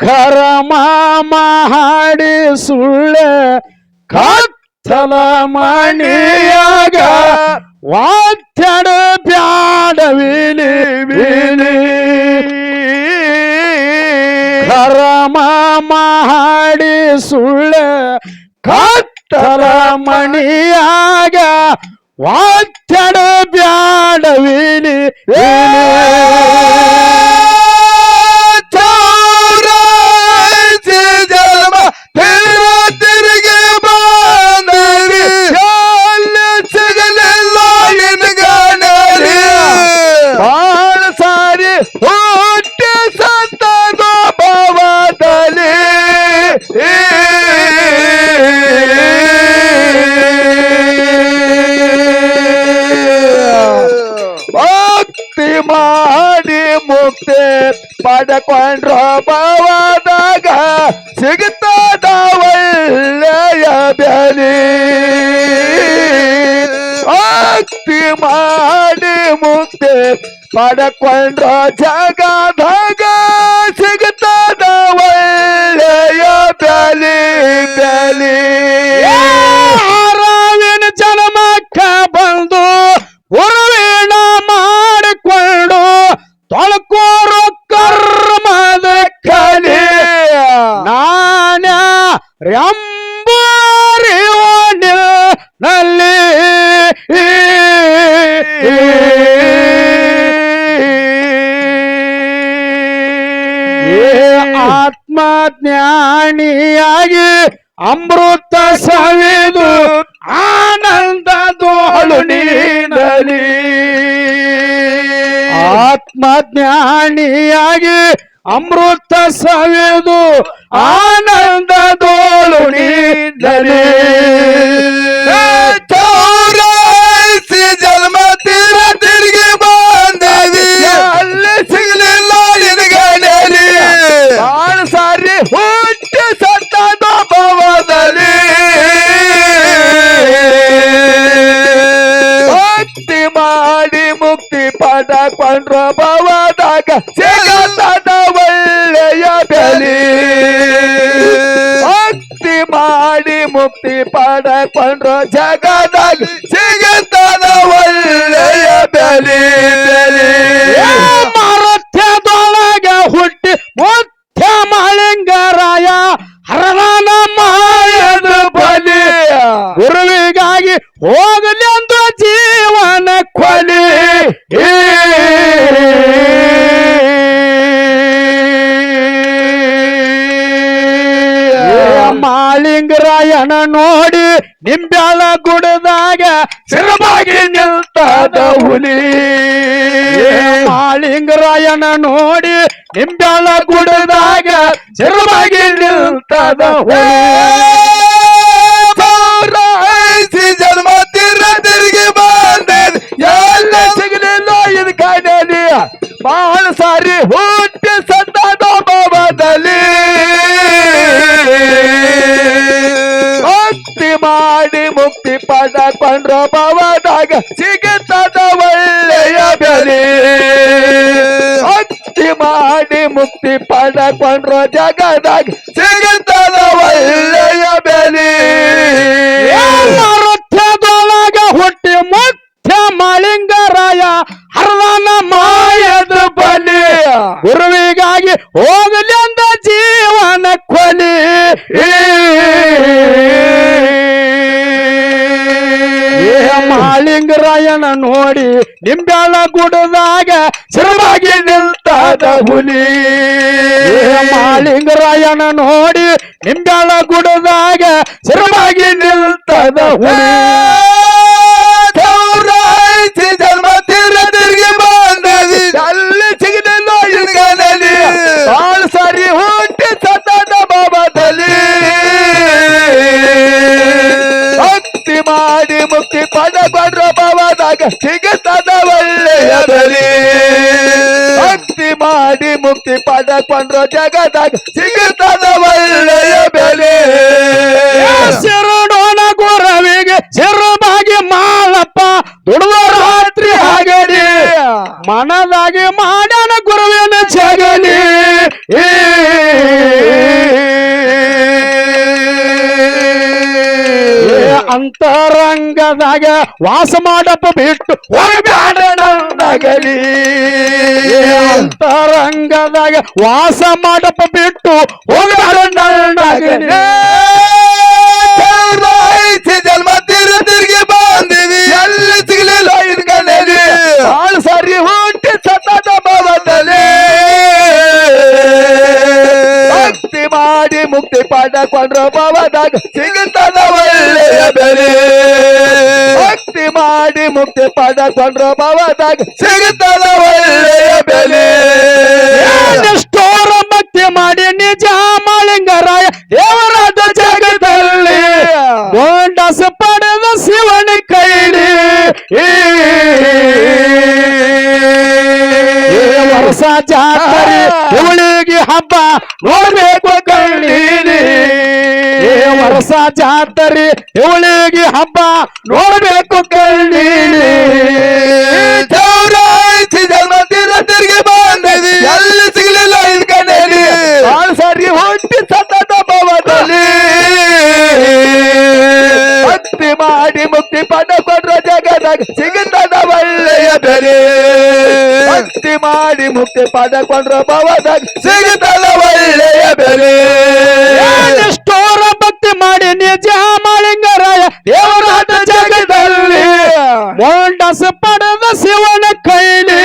ಕರಮ ಮಾಡಿ ಸುಳ್ಳೆ ಕತ್ತಲ ಮಣಿಯಾಗ ವಾತ್ಯಡ ಬ್ಯಾಡ ವಿಲಿ ವಿಲಿ ಕರಮ ಮಾಡಿ ಸುಳ್ಳೆ ಕತ್ತಲ ಮಣಿಯಾಗ ವಾತ್ಯಡ ಬ್ಯಾಡ ಪಡ್ಕೊಂಡ್ರ ಭವದಾಗ ಸಿಗುತ್ತದ ಒಳ್ಳೆಯ ಬೆಲೆ ಭಕ್ತಿ ಮಾಡಿ ಮುಕ್ತಿ ಪಡ್ಕೊಂಡ್ರ ಜಗದಾಗ ಸಿಗ್ತದ ಆತ್ಮಜ್ಞಾನಿಯಾಗಿ ಅಮೃತ ಸವಿದು ಆನಂದ ದೋಳು ನೀಡಲಿ. ಆತ್ಮಜ್ಞಾನಿಯಾಗಿ ಅಮೃತ ಸವಿದು ಆನಂದ ದೋಳು ನೀಡಲಿ. ಚೌರಾಸಿ ಮಾಡಿ ಮುಕ್ತಿ ಪಡಕೊಂಡ್ರ ಜಗದಾಗ ಸಿಗುತ್ತದ ಒಳ್ಳೆಯ ಬೆಲೆ ಬೆಲೆ. ಮಾಳಿಂಗರಾಯನ ನೋಡಿ ನಿಂಬ್ಯಾಳ ಗುಡದಾಗ ಸಿರಮಾಗಿ ನಿಲ್ತದ ಹುಲಿ. ಮಾಲಿಂಗರಾಯಣ ನೋಡಿ ನಿಂಬ್ಯಾಳ ಗುಡದಾಗ ಸಿರಮಾಗಿ ನಿಲ್ತದ ಹುಲಿ. ಜನ್ಮ ತಿರ ತಿರುಗಿ ಬಂದೆ ಎಲ್ಲ ಸಿಗಲಿಲ್ಲ ಇದು ಕಾಣಲಿ ಬಹಳ ಸಾರಿ ಹುಟ್ಟಿ ಸತ್ತದ ಭವದಲ್ಲಿ ಭಕ್ತಿ ಮಾಡಿ ಮುಕ್ತಿ ಪಡಕೊಂಡ್ರ ಭವದಾಗ ಸಿಗುತ್ತದ ಒಳ್ಳೆಯ ಬೆಲೆ. ಭಕ್ತಿ ಮಾಡಿ ಮುಕ್ತಿ ಪಡಕೊಂಡ್ರ ಜಗದಾಗ ಸಿಗುತ್ತದ ಒಳ್ಳೆಯ ಬೆಲೆ. ಮಾಳಿಂಗರಾಯನ ನೋಡಿ ನಿಂಬ್ಯಾಳ ಗುಡದಾಗ ಸಿರವಾಗಿ ನಿಲ್ತಾದ ಹುಲಿ. ಏ ಮಾಳಿಂಗರಾಯನ ನೋಡಿ ನಿಂಬ್ಯಾಳ ಗುಡದಾಗ ಸಿರವಾಗಿ ನಿಲ್ತದ ಹುಲಿ. ಬಾಬಾದಾಗ ಸಿಗತದ ಒಳ್ಳೆಯ ಬೆಲೆ ಭಕ್ತಿ ಮಾಡಿ ಮುಕ್ತಿ ಪಡಕೊಂಡ್ರು ಜಗದಾಗ ಸಿಗತದ ಒಳ್ಳೆಯ ಬೆಲೆ. ಸಿರುಡೋಣ ಗುರವಿಗೆ ಸಿರುಬಾಗಿ ಮಾಲಪ್ಪ ದುಡುವ ರಾತ್ರಿ ಆಗಲಿ ಮನದಾಗಿ ಮಾಡನ ಗುರುವಿನ ಜಗಲಿ. ಅಂತರಂಗದಾಗ ವಾಸ ಮಾಡಪ್ಪ ಬಿಟ್ಟು ನಗಲಿ ಅಂತರಂಗದಾಗ ವಾಸ ಮಾಡಪ್ಪ ಬಿಟ್ಟು ಜನ್ಮ ತೀರ ತಿರುಗಿ ಬಂದಿವಿ ಎಲ್ಲಿ ಸಿಗಲಿಲ್ಲ ಇದ್ಗಳಲ್ಲಿ ಆಳು ಸರಿ ಹೊಂಟಿ ಸತತ ಭವದಲ್ಲಿ ಭಕ್ತಿ ಮಾಡಿ ಮುಕ್ತಿ ಪಡಕೊಂಡ್ರ ಭವದಾಗ. ಸಿಗುತ್ತದ ಒಳ್ಳೆಯ ಬೆಲೆ ಭಕ್ತಿ ಮಾಡಿ ಮುಕ್ತಿ ಪಡಕೊಂಡ್ರ ಭವದಾಗ ಸಿಗುತ್ತದ ಒಳ್ಳೆಯ ಬೆಲೆ. ಸ್ಟೋರ ಭಕ್ತಿ ಮಾಡಿ ನಿಜ ಮಾಳಿಂಗರಾಯ ದೇವರಾದ ಜಗದಲ್ಲಿ ಗೋಂಡಸ ಪಡೆದ ಶಿವನ ಕೈಲಿ. ವರ್ಷ ಜಾತ್ರೆ ಇವಳಿಗೆ ಹಬ್ಬ ಕಣ್ಣೀರಿ ವರ್ಷ ಜಾತ್ರೆ ಇವಳಿಗೆ ಹಬ್ಬ ನೋಡಬೇಕು ಕಣ್ಣೀರಿ ಚೌರಾಯಿಸಿ ಜನ್ಮ ತೀರ ತಿರುಗಿ ಬಂದಿವಿ ಎಲ್ಲಿ ಸಿಗಲಿಲ್ಲ ಇದ್ಕನೇಲಿ ಆಳು ಸರಿ ಹುಟ್ಟಿ ಸತತ ಭವದಲ್ಲಿ. ಭಕ್ತಿ ಮಾಡಿ ಮುಕ್ತಿ ಪಡಕೊಂಡ್ರ ಜಗದಾಗ ಸಿಗುತ್ತದ ಒಳ್ಳೆಯ ಬೆಲೆ. ಭಕ್ತಿ ಮಾಡಿ ಮುಕ್ತಿ ಪಡಕೊಂಡ್ರ ಭವದಾಗ ಸಿಗುತ್ತದ ಒಳ್ಳೆಯ ಬೆಲೆ. ಮಾಳಿಂಗರಾಯ ದೇವರಾದ ಜಗದಲ್ಲಿ ಮೊಂಡಸ ಪಡೆದ ಶಿವನ ಕೈಲಿ.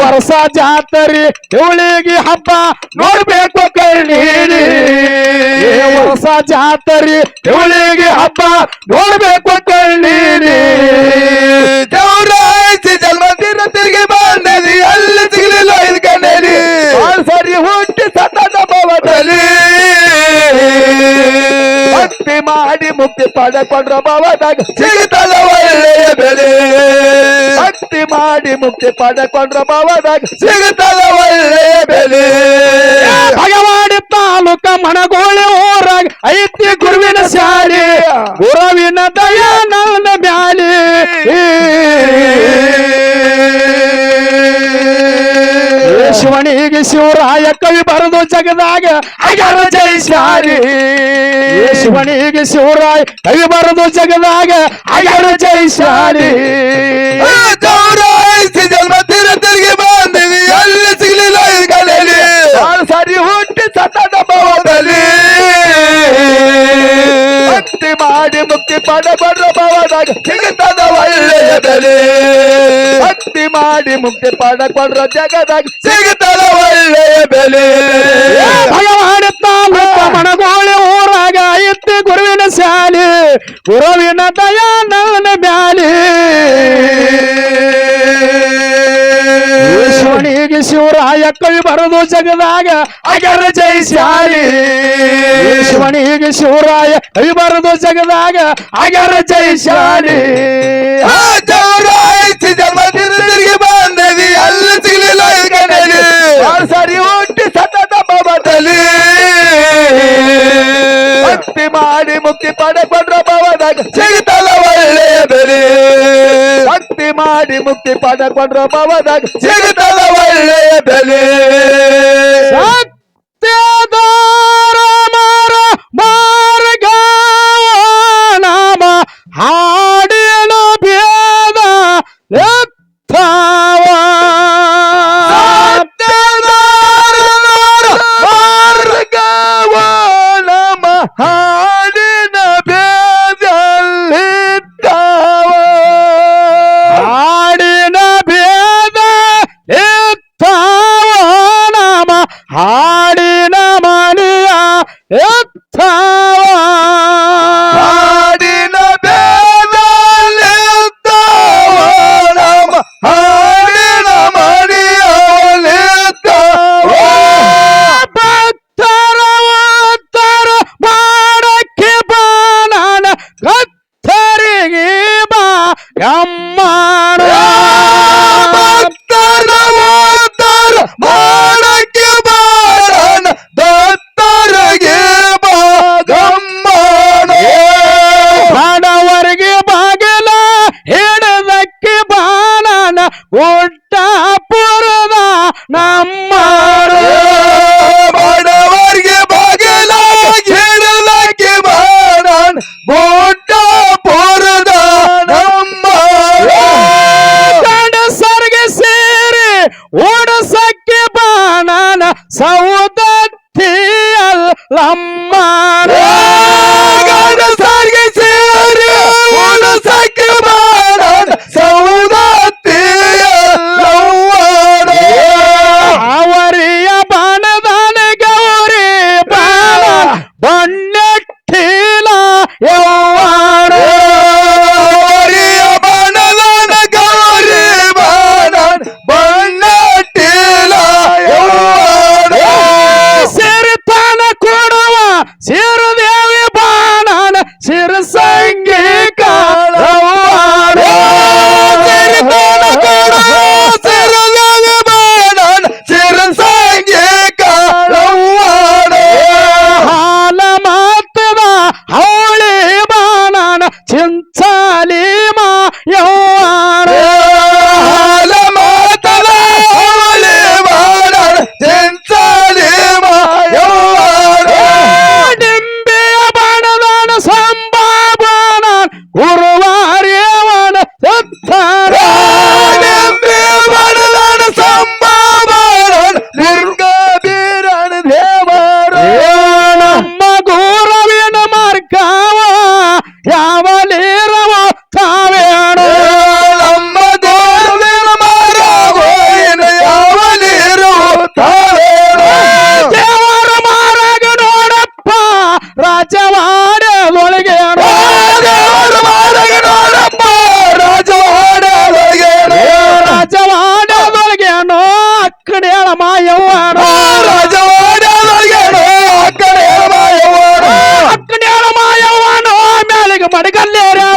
ವರ್ಷ ಜಾತ್ರೆ ಇವಳಿಗೆ ಹಬ್ಬ ನೋಡ್ಬೇಕು ಕೈಲಿ ವರ್ಷ ಜಾತ್ರೆ ಇವಳಿಗೆ ಹಬ್ಬ ನೋಡ್ಬೇಕು ಕಣ್ಣೀರಿ. ಮಾಡಿ ಪಡ್ರ ಪಡಕೊಂಡ್ರ ಭವದಾಗ ಸಿಗುತ್ತದ ಒಳ್ಳೆಯ ಬೆಲೆ? ಭಕ್ತಿ ಮಾಡಿ ಮುಕ್ತಿ ಪಡೆಕೊಂಡ್ರ ಭವದಾಗ ಸಿಗುತ್ತದ ಒಳ್ಳೆಯ ಬೆಲೆ? ಭಗವಾಡಿ ತಾಲೂಕ ಮಣಗೋಳಿ ಊರಾಗ ಐತಿ ಗುರುವಿನ ಶಾಲೆ. ಗುರುವಿನ ದಯಾನಂದ ಮ್ಯಾಲೆ. ಶಿವನಿಗೆ ಶಿವರಾಯ ಕವಿ ಬರೆದು ಜಗದಾಗ ಅಗರ ಜೈ ಶಾಲಿ ಶಿವನಿಗೆ ಶಿವರಾಯ ಕವಿ ಬರೆದು ಜಗದಾಗ ಅಗರ ಜೈ ಶಾಲಿ ಚೌರಾಯಿಸಿ ಜನ್ಮ ತೀರ ತಿರುಗಿ ಬಂದಿವಿ ಅಲ್ಲಿ ಸಿಗಲಿಲ್ಲ ಇದ್ಕನೇಲಿ ಸರಿ ಹುಟ್ಟಿ ಸತತ ಭವದಲ್ಲಿ. ಮಾಡಿ ಮುಕ್ತಿ ಪಡ ಪಡಕೊಂಡ್ರ ಭವದಾಗ ಸಿಗುತ್ತದ ಬೆಲೆ ಭಕ್ತಿ ಮಾಡಿ ಮುಕ್ತಿ ಪಡಕೊಂಡ್ರ ಜಗದಾಗ ಸಿಗುತ್ತದ ಒಳ್ಳೆಯ ಬೆಲೆ. ಭಗವಾನ ತಾಲೂಕ ಮಣಗೋಳಿ ಊರಾಗ ಐತಿ ಗುರುವಿನ ಶಾಲೆ ಗುರುವಿನ ದಯಾನಂದ ಮ್ಯಾಲೆ. ಶಿವನಿಗೆ ಶಿವರಾಯ ಕವಿ ಬರೆದು ಜಗದಾಗ ಅಗರ ಜೈ ಶಾಲಿ ಶಿವನಿಗೆ ಶಿವರಾಯ ಕವಿ ಬರೆದು ಜಗದಾಗ ಅಗರ ಜೈ ಶಾಲಿ ಆ ಚೌರಾಯಿಸಿ ಜನ್ಮ ತಿರುಗಿ ಬಂದೇವಿ ಅಲ್ಲಿ ಸಿಗಲಿಲ್ಲ ಇದ್ಕನೇಲಿ ಆರು ಸಾರಿ ಹುಟ್ಟಿ ಸತತ ಭವದಲ್ಲಿ ಭಕ್ತಿ ಮಾಡಿ ಮುಕ್ತಿ ಪಡಕೊಂಡ್ರ ಭವದಾಗ ಸಿಗುತ್ತಲ್ಲ ಭಕ್ತಿ ಪಾಠ ಮುಕ್ತಿ ಪಡಕೊಂಡ್ರ ಸಿಗುತ್ತದ ಒಳ್ಳೆಯ ಬೆಲೆ One. అడగలేరా